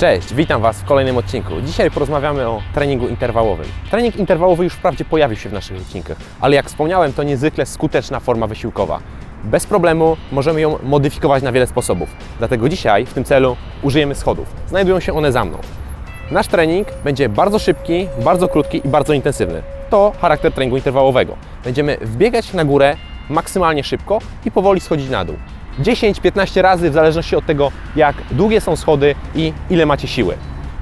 Cześć, witam Was w kolejnym odcinku. Dzisiaj porozmawiamy o treningu interwałowym. Trening interwałowy już wprawdzie pojawił się w naszych odcinkach, ale jak wspomniałem, to niezwykle skuteczna forma wysiłkowa. Bez problemu możemy ją modyfikować na wiele sposobów. Dlatego dzisiaj w tym celu użyjemy schodów. Znajdują się one za mną. Nasz trening będzie bardzo szybki, bardzo krótki i bardzo intensywny. To charakter treningu interwałowego. Będziemy wbiegać na górę maksymalnie szybko i powoli schodzić na dół. 10-15 razy w zależności od tego, jak długie są schody i ile macie siły.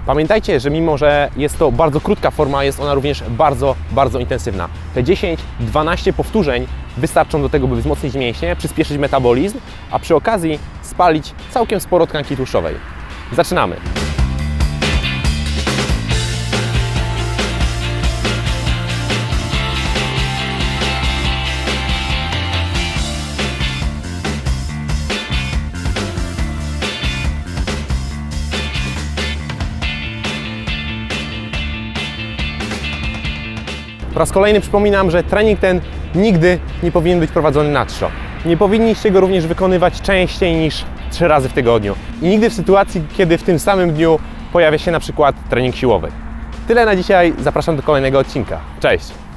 Pamiętajcie, że mimo, że jest to bardzo krótka forma, jest ona również bardzo, bardzo intensywna. Te 10-12 powtórzeń wystarczą do tego, by wzmocnić mięśnie, przyspieszyć metabolizm, a przy okazji spalić całkiem sporo tkanki tłuszczowej. Zaczynamy! Po raz kolejny przypominam, że trening ten nigdy nie powinien być prowadzony na trzo. Nie powinniście go również wykonywać częściej niż 3 razy w tygodniu. I nigdy w sytuacji, kiedy w tym samym dniu pojawia się na przykład trening siłowy. Tyle na dzisiaj, zapraszam do kolejnego odcinka. Cześć!